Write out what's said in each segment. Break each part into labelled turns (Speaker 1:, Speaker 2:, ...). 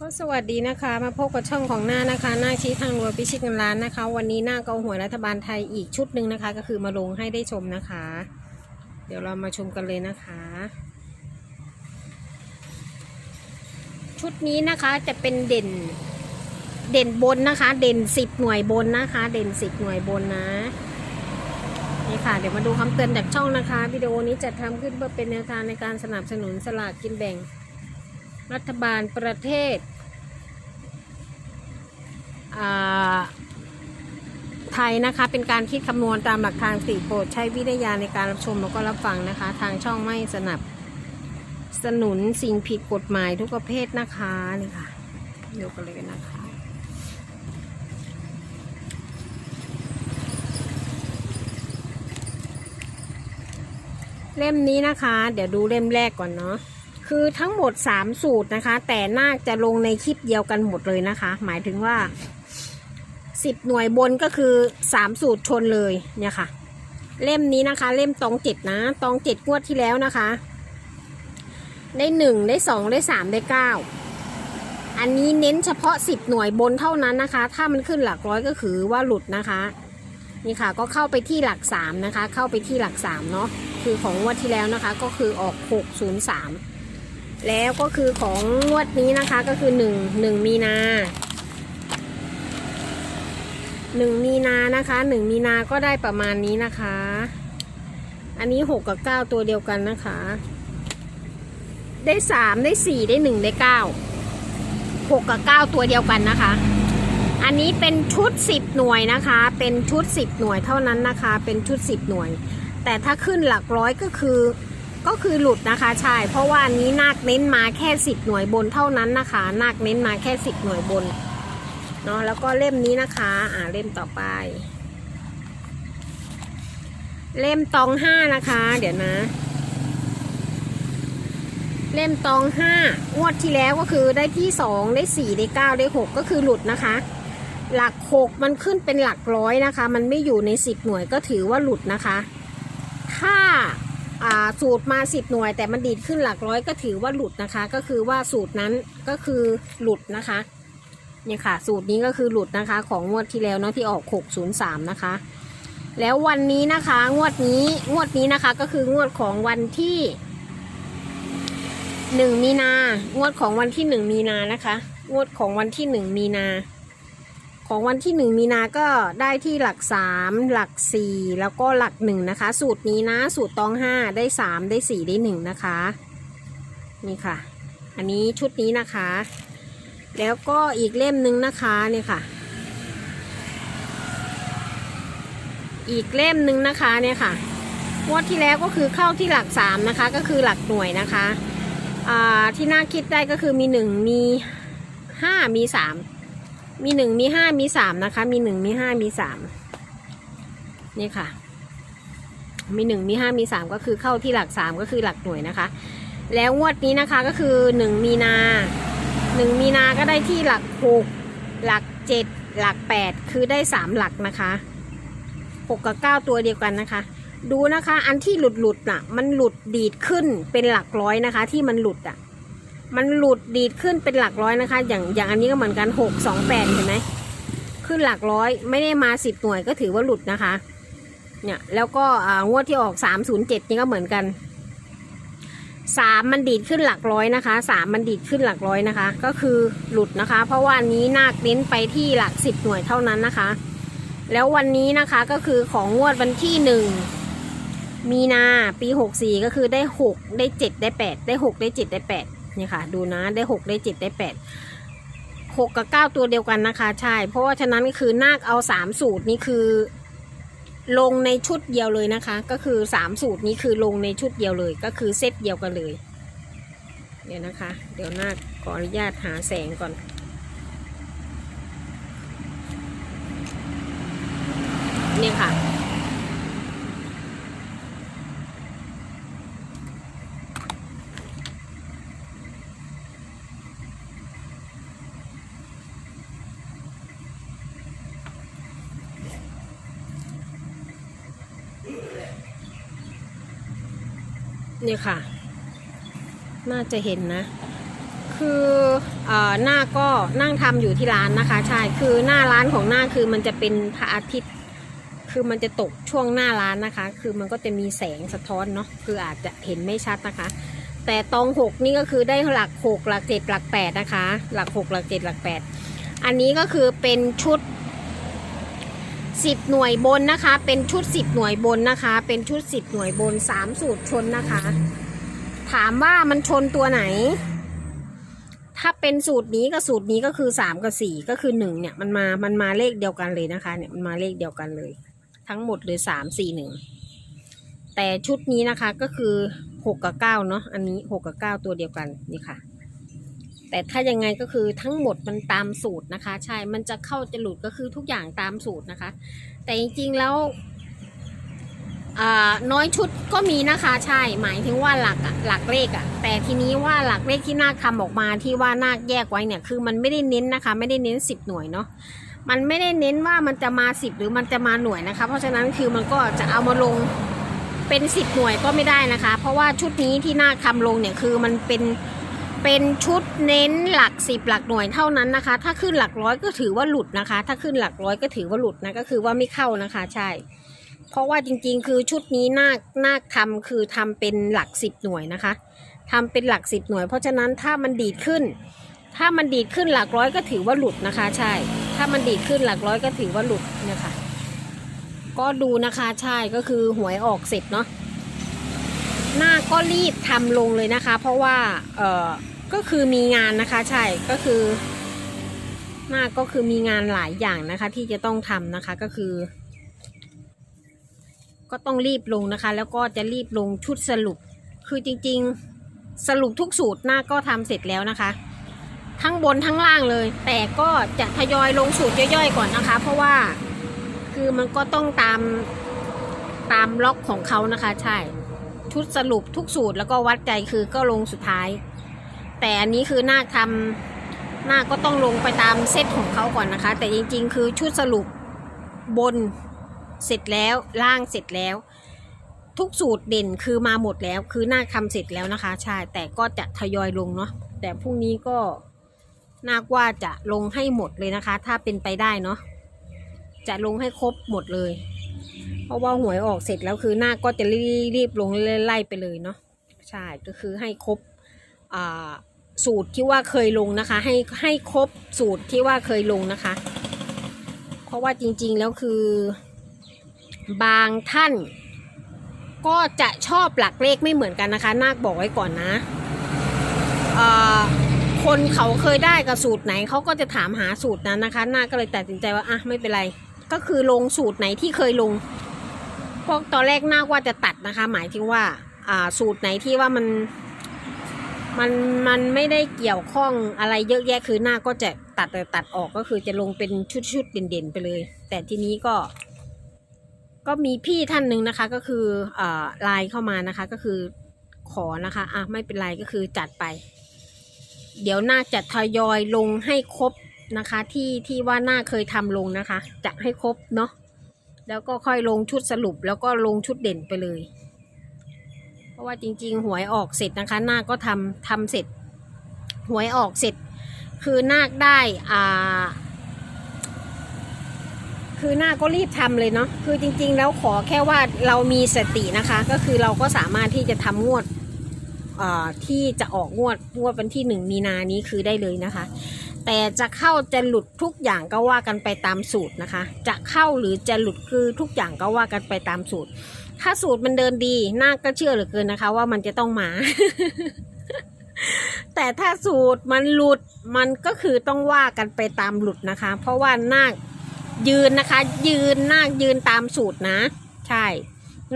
Speaker 1: ก็สวัสดีนะคะ มาพบกับช่องของหน้านะคะ หน้าชี้ทางรวยพิชิตเงินล้านนะคะ วันนี้หน้าเกาหัวรัฐบาลไทยอีกชุดหนึ่งนะคะ ก็คือมาลงให้ได้ชมนะคะ เดี๋ยวเรามาชมกันเลยนะคะ ชุดนี้นะคะจะเป็นเด่นเด่นบนนะคะ เด่นสิบหน่วยบนนะคะ เด่นสิบหน่วยบนนะนี่ค่ะเดี๋ยวมาดูคำเตือนจากช่องนะคะวิดีโอนี้จะทำขึ้นเพื่อเป็นแนวทางในการสนับสนุนสลากกินแบ่ง รัฐบาลประเทศไทยนะคะเป็นการคิดคำนวณตามหลักทางสี่โปรดใช้วิทยาในการรับชมแล้วก็รับฟังนะคะ ทางช่องไม่สนับสนุนสิ่งผิดกฎหมายทุกประเภทนะคะนี่ค่ะดูกันเลยนะคะเล่มนี้นะคะ เดี๋ยวดูเล่มแรกก่อนเนาะ คือทั้งหมด 3 สูตรนะคะ แต่น่าจะลงในคลิปเดียวกันหมดเลยนะคะ หมายถึงว่า 10 หน่วยบนก็คือ 3 สูตรชนเลยเนี่ยค่ะ เล่มนี้นะคะ เล่มตองเจ็ดนะตองเจ็ดงวดที่แล้วนะคะ ได้หนึ่งได้สองได้สามได้เก้าอันนี้เน้นเฉพาะ 10 หน่วยบนเท่านั้นนะคะ ถ้ามันขึ้นหลักร้อยก็คือว่าหลุดนะคะ นี่ค่ะก็เข้าไปที่หลักสามนะคะ เข้าไปที่หลักสามเนาะคือของงวดที่แล้วนะคะก็คือออกหกศูนย์สาม แล้วก็คือของงวดนี้นะคะก็คือหนึ่งหนึ่งมีนาหนึ่งมีนานะคะหนึ่งมีนาก็ได้ประมาณนี้นะคะ อันนี้หกกับเก้าตัวเดียวกันนะคะ ได้สามได้สี่ได้หนึ่งได้เก้าหกกับเก้าตัวเดียวกันนะคะ อันนี้เป็นชุด10หน่วยนะคะ เป็นชุด10หน่วยเท่านั้นนะคะ เป็นชุด10หน่วย แต่ถ้าขึ้นหลักร้อยก็คือ ก็คือหลุดนะคะใช่เพราะว่าอันนี้นาคเน้นมาแค่ 10 หน่วยบนเท่านั้นนะคะ นาคเน้นมาแค่ 10 หน่วยบนเนาะแล้วก็เล่มนี้นะคะ อ่าเล่มต่อไป เล่มตองห้านะคะ เดี๋ยวนะ เล่มตองห้างวดที่แล้วก็คือได้ที่สองได้สี่ได้เก้าได้หกก็คือหลุดนะคะ หลักหกมันขึ้นเป็นหลักร้อยนะคะ มันไม่อยู่ในสิบหน่วยก็ถือว่าหลุดนะคะ ถ้าอ่า สูตรมาสิบหน่วย แต่มันดีดขึ้นหลักร้อยก็ถือว่าหลุดนะคะ ก็คือว่าสูตรนั้นก็คือหลุดนะคะเนี่ยค่ะ สูตรนี้ก็คือหลุดนะคะ ของงวดที่แล้วเนาะที่ออกหกศูนย์สามนะคะ แล้ววันนี้นะคะ งวดนี้งวดนี้นะคะ ก็คืองวดของวันที่หนึ่งมีนางวดของวันที่หนึ่งมีนานะคะ งวดของวันที่หนึ่งมีนา ของวันที่หนึ่งมีนาก็ได้ที่หลักสามหลักสี่แล้วก็หลักหนึ่งนะคะ สูตรนี้นะสูตรตองห้าได้สามได้สี่ได้หนึ่งนะคะ นี่ค่ะ อันนี้ชุดนี้นะคะ แล้วก็อีกเล่มหนึ่งนะคะเนี่ยค่ะ อีกเล่มหนึ่งนะคะเนี่ยค่ะงวดที่แล้วก็คือเข้าที่หลักสามนะคะ ก็คือหลักหน่วยนะคะที่น่าคิดได้ก็คือมีหนึ่งมีห้ามีสา มีหนึ่งมีห้ามีสามนะคะ มีหนึ่งมีห้ามีสามนี่ค่ะ มีหนึ่งมีห้ามีสามก็คือเข้าที่หลักสามก็คือหลักหน่วยนะคะ แล้วงวดนี้นะคะก็คือหนึ่งมีนาหนึ่งมีนาก็ได้ที่หลักหกหลักเจ็ดหลักแปดคือได้สามหลักนะคะหกกับเก้าตัวเดียวกันนะคะ ดูนะคะ อันที่หลุดหลุดน่ะ มันหลุดดีดขึ้นเป็นหลักร้อยนะคะ ที่มันหลุดอะ มันหลุดดีดขึ้นเป็นหลักร้อยนะคะ อย่างอย่างอันนี้ก็เหมือนกันหกสองแปดเห็นไหมขึ้นหลักร้อยไม่ได้มาสิบหน่วยก็ถือว่าหลุดนะคะ เนี่ยแล้วก็อ่างวดที่ออกสามศูนย์เจ็ดนี่ก็เหมือนกันสามมันดีดขึ้นหลักร้อยนะคะสามมันดีดขึ้นหลักร้อยนะคะ ก็คือหลุดนะคะ เพราะว่าอันนี้นาคเน้นไปที่หลักสิบหน่วยเท่านั้นนะคะ แล้ววันนี้นะคะก็คือของงวดวันที่หนึ่งมีนาปีหกสี่ก็คือได้หกได้เจ็ดได้แปดได้หกได้เจ็ดได้แปด นี่ค่ะ ดูนะได้หกได้เจ็ดได้แปดหกกับเก้าตัวเดียวกันนะคะ ใช่ เพราะว่าฉะนั้นก็คือนาคเอาสามสูตรนี้คือ ลงในชุดเดียวเลยนะคะ ก็คือสามสูตรนี้คือลงในชุดเดียวเลย ก็คือเซตเดียวกันเลย เดี๋ยวนะคะ เดี๋ยวนาคขออนุญาตหาแสงก่อนนี่ค่ะ นี่ค่ะ น่าจะเห็นนะ คือเอ่อหน้าก็นั่งทำอยู่ที่ร้านนะคะ ใช่คือหน้าร้านของหน้าคือมันจะเป็นพระอาทิตย์ คือมันจะตกช่วงหน้าร้านนะคะ คือมันก็จะมีแสงสะท้อนเนาะคืออาจจะเห็นไม่ชัดนะคะ แต่ตองหกนี่ก็คือได้หลักหกหลักเจ็ดหลักแปดนะคะ หลักหกหลักเจ็ดหลักแปดอันนี้ก็คือเป็นชุด สิบหน่วยบนนะคะ เป็นชุดสิบหน่วยบนนะคะ เป็นชุดสิบหน่วยบนสามสูตรชนนะคะ ถามว่ามันชนตัวไหน ถ้าเป็นสูตรนี้กับสูตรนี้ก็คือสามกับสี่ก็คือหนึ่งเนี่ยมันมามันมาเลขเดียวกันเลยนะคะ เนี่ยมันมาเลขเดียวกันเลย ทั้งหมดเลยสามสี่หนึ่งแต่ชุดนี้นะคะก็คือหกกับเก้าเนาะอันนี้หกกับเก้าตัวเดียวกันนี่ค่ะ แต่ถ้ายังไงก็คือทั้งหมดมันตามสูตรนะคะ ใช่ มันจะเข้าจะหลุดก็คือทุกอย่างตามสูตรนะคะ แต่จริงๆแล้วน้อยชุดก็มีนะคะ ใช่ หมายถึงว่าหลักหลักเลขอะแต่ทีนี้ว่าหลักเลขที่นาคทำออกมาที่ว่านาคแยกไว้เนี่ย คือมันไม่ได้เน้นนะคะ ไม่ได้เน้นสิบหน่วยเนาะ มันไม่ได้เน้นว่ามันจะมาสิบหรือมันจะมาหน่วยนะคะ เพราะฉะนั้นคือมันก็จะเอามาลงเป็นสิบหน่วยก็ไม่ได้นะคะ เพราะว่าชุดนี้ที่นาคทำลงเนี่ยคือมันเป็น เป็นชุดเน้นหลักสิบหลักหน่วยเท่านั้นนะคะ ถ้าขึ้นหลักร้อยก็ถือว่าหลุดนะคะ ถ้าขึ้นหลักร้อยก็ถือว่าหลุดนะก็คือว่าไม่เข้านะคะ ใช่ เพราะว่าจริงๆ คือชุดนี้นาคนาคทำคือทำเป็นหลักสิบหน่วยนะคะทำเป็นหลักสิบหน่วย เพราะฉะนั้นถ้ามันดีดขึ้น ถ้ามันดีดขึ้นหลักร้อยก็ถือว่าหลุดนะคะ ใช่ ถ้ามันดีดขึ้นหลักร้อยก็ถือว่าหลุดนะคะ ก็ดูนะคะใช่ก็คือหวยออกเสร็จเนาะหน้าก็รีบทำลงเลยนะคะ เพราะว่า เออ ก็คือมีงานนะคะ ใช่ก็คือหน้าก็คือมีงานหลายอย่างนะคะ ที่จะต้องทำนะคะก็คือ ก็ต้องรีบลงนะคะ แล้วก็จะรีบลงชุดสรุป คือจริง ๆสรุปทุกสูตรหน้าก็ทำเสร็จแล้วนะคะ ทั้งบนทั้งล่างเลย แต่ก็จะทยอยลงสูตรย่อยๆก่อนนะคะ เพราะว่าคือมันก็ต้องตามตามล็อกของเขานะคะ ใช่ ชุดสรุปทุกสูตรแล้วก็วัดใจคือก็ลงสุดท้าย แต่อันนี้คือหน้าทำหน้าก็ต้องลงไปตามเซตของเขาก่อนนะคะ แต่จริง ๆ คือชุดสรุปบนเสร็จแล้วล่างเสร็จแล้ว ทุกสูตรเด่นคือมาหมดแล้ว คือหน้าทำเสร็จแล้วนะคะ ใช่แต่ก็จะทยอยลงเนาะแต่พรุ่งนี้ก็น่ากว่าจะลงให้หมดเลยนะคะ ถ้าเป็นไปได้เนาะจะลงให้ครบหมดเลย เพราะว่าหวยออกเสร็จแล้วคือหน้าก็จะรีบลงไล่ไปเลยเนาะใช่ก็คือให้ครบอ่า สูตรที่ว่าเคยลงนะคะ ให้ให้ครบสูตรที่ว่าเคยลงนะคะ เพราะว่าจริงๆแล้วคือ บางท่าน ก็จะชอบหลักเลขไม่เหมือนกันนะคะ นาคบอกไว้ก่อนนะคนเขาเคยได้กับสูตรไหนเขาก็จะถามหาสูตรนั้นนะคะ นาคก็เลยตัดสินใจว่าอะไม่เป็นไร ก็คือลงสูตรไหนที่เคยลงพราะตอนแรกนาคว่าจะตัดนะคะ หมายถึงว่า อ่าสูตรไหนที่ว่ามัน มันมันไม่ได้เกี่ยวข้องอะไรเยอะแยะคือหน้าก็จะตัดตัดออกก็คือจะลงเป็นชุดๆเด่นๆไปเลย แต่ทีนี้ก็ ก็มีพี่ท่านหนึ่งนะคะ ก็คืออ่ไลน์เข้ามานะคะ ก็คือขอนะคะอะไม่เป็นไรก็คือจัดไป เดี๋ยวหน่าจะทยอยลงให้ครบนะคะ ที่ที่ว่าหน่าเคยทำลงนะคะ จะให้ครบเนาะแล้วก็ค่อยลงชุดสรุปแล้วก็ลงชุดเด่นไปเลย เพราะว่าจริง ๆ หวยออกเสร็จนะคะนาคก็ทำทำเสร็จ หวยออกเสร็จ คือนาคได้อ่าคือหน้าก็รีบทำเลยเนาะ คือจริง ๆ แล้วขอแค่ว่าเรามีสตินะคะ ก็คือเราก็สามารถที่จะทำงวดที่จะออกงวดงวดวันที่หนึ่งมีนานี้คือได้เลยนะคะ แต่จะเข้าจะหลุดทุกอย่างก็ว่ากันไปตามสูตรนะคะ จะเข้าหรือจะหลุดคือทุกอย่างก็ว่ากันไปตามสูตร ถ้าสูตรมันเดินดีน่าก็เชื่อเหลือเกินนะคะ ว่ามันจะต้องมา แต่ถ้าสูตรมันหลุดมันก็คือต้องว่ากันไปตามหลุดนะคะ เพราะว่านาคยืนนะคะ ยืนนาคยืนตามสูตรนะ ใช่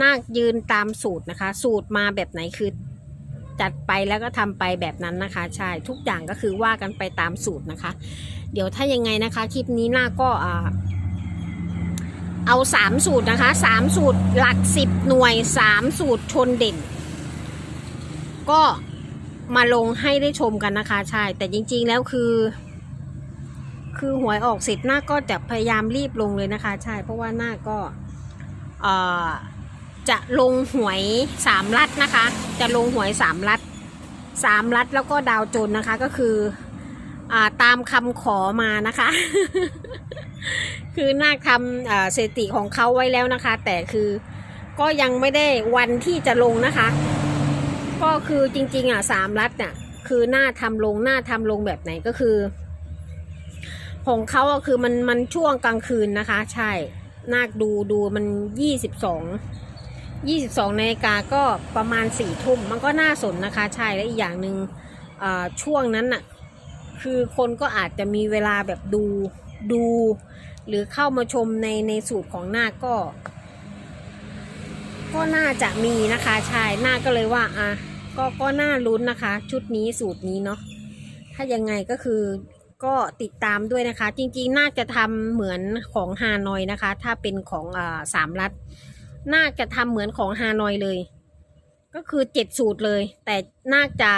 Speaker 1: นาคยืนตามสูตรนะคะ สูตรมาแบบไหนคือจัดไปแล้วก็ทำไปแบบนั้นนะคะ ใช่ทุกอย่างก็คือว่ากันไปตามสูตรนะคะ เดี๋ยวถ้ายังไงนะคะ คลิปนี้นาคก็อ่า เอาสามสูตรนะคะสามสูตรหลักสิบหน่วยสามสูตรชนเด่น ก็มาลงให้ได้ชมกันนะคะใช่ แต่จริงๆแล้วคือ คือหวยออกเสร็จหน้าก็จะพยายามรีบลงเลยนะคะ ใช่ เพราะว่าหน้าก็จะลงหวยสามลัดนะคะ จะลงหวยสามลัดสามรัฐแล้วก็ดาวจนนะคะก็คืออตามคำขอมานะคะ คือนาคทำสถิติของเขาไว้แล้วนะคะ แต่คือก็ยังไม่ได้วันที่จะลงนะคะ ก็คือจริงๆอะสามรัฐเนี่ยคือหน้าทำลงหน้าทำลงแบบไหนก็คือ ของเขาอะคือมันมันช่วงกลางคืนนะคะ ใช่นาคดูดูมันยี่สิบสองยี่สิบสองนาฬิกาก็ประมาณสี่ทุ่มมันก็น่าสนนะคะ ใช่และอีกอย่างหนึ่งอ่าช่วงนั้นน่ะคือคนก็อาจจะมีเวลาแบบดูดู หรือเข้ามาชมในในสูตรของนาก็ ก็น่าจะมีนะคะใช่นาก็เลยว่าอะก็ก็น่าลุ้นนะคะ ชุดนี้สูตรนี้เนาะถ้ายังไงก็คือก็ติดตามด้วยนะคะ จริงๆ น่าจะทำเหมือนของฮานอยนะคะ ถ้าเป็นของอ่าสามรัฐ น่าจะทำเหมือนของฮานอยเลย ก็คือเจ็ดสูตรเลย แต่น่าจะ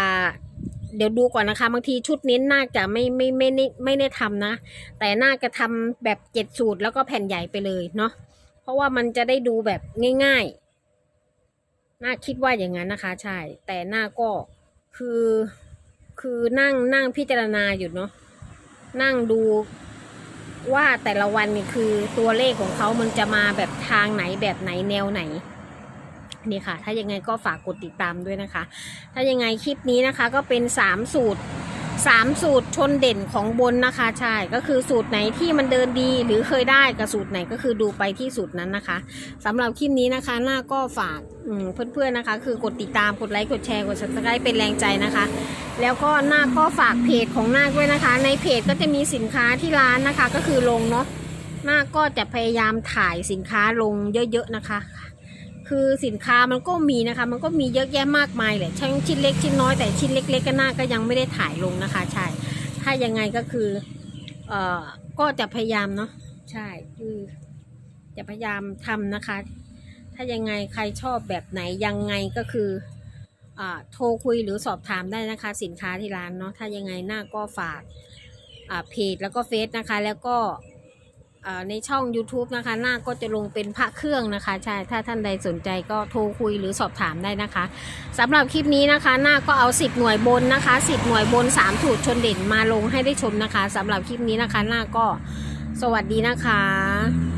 Speaker 1: เดี๋ยวดูก่อนนะคะ บางทีชุดเน้นน่าจะไม่ไม่ไม่ไม่ไม่ได้ทำนะ แต่น่าจะทำแบบเจ็ดสูตรแล้วก็แผ่นใหญ่ไปเลยเนาะเพราะว่ามันจะได้ดูแบบง่ายๆ น่าคิดว่าอย่างนั้นนะคะ ใช่ แต่หน้าก็คือคือนั่งนั่งพิจารณาอยู่เนาะนั่งดูว่าแต่ละวันนี่คือตัวเลขของเขามันจะมาแบบทางไหนแบบไหนแนวไหน นี่ค่ะ ถ้ายังไงก็ฝากกดติดตามด้วยนะคะ ถ้ายังไงคลิปนี้นะคะก็เป็น 3 สูตร 3 สูตรชนเด่นของบนนะคะ ใช่ ก็คือสูตรไหนที่มันเดินดีหรือเคยได้กับสูตรไหนก็คือดูไปที่สูตรนั้นนะคะสำหรับคลิปนี้นะคะ หน้าก็ฝากเพื่อนๆนะคะ คือกดติดตามกดไลค์กดแชร์กด subscribe เป็นแรงใจนะคะ แล้วก็หน้าก็ฝากเพจของหน้าด้วยนะคะ ในเพจก็จะมีสินค้าที่ร้านนะคะ ก็คือลงเนาะหน้าก็จะพยายามถ่ายสินค้าลงเยอะๆนะคะ คือสินค้ามันก็มีนะคะ มันก็มีเยอะแยะมากมายแหละทั้งชิ้นเล็กชิ้นน้อยแต่ชิ้นเล็ก ๆ ก็น่าก็ยังไม่ได้ถ่ายลงนะคะใช่ถ้ายังไงก็คือเอ่อก็จะพยายามเนาะใช่คือจะพยายามทำนะคะ ถ้ายังไงใครชอบแบบไหนยังไงก็คืออ่าโทรคุยหรือสอบถามได้นะคะ สินค้าที่ร้านเนาะถ้ายังไงหน้าก็ฝากอ่าเพจแล้วก็เฟซนะคะ แล้วก็ ในช่อง YouTube นะคะ หน้าก็จะลงเป็นพระเครื่องนะคะ ใช่ ถ้าท่านใดสนใจก็โทรคุยหรือสอบถามได้นะคะสำหรับคลิปนี้นะคะ หน้าก็เอา 10 หน่วยบนนะคะ 10 หน่วยบน 3 ถูดชนเด่นมาลงให้ได้ชมนะคะสำหรับคลิปนี้นะคะ หน้าก็สวัสดีนะคะ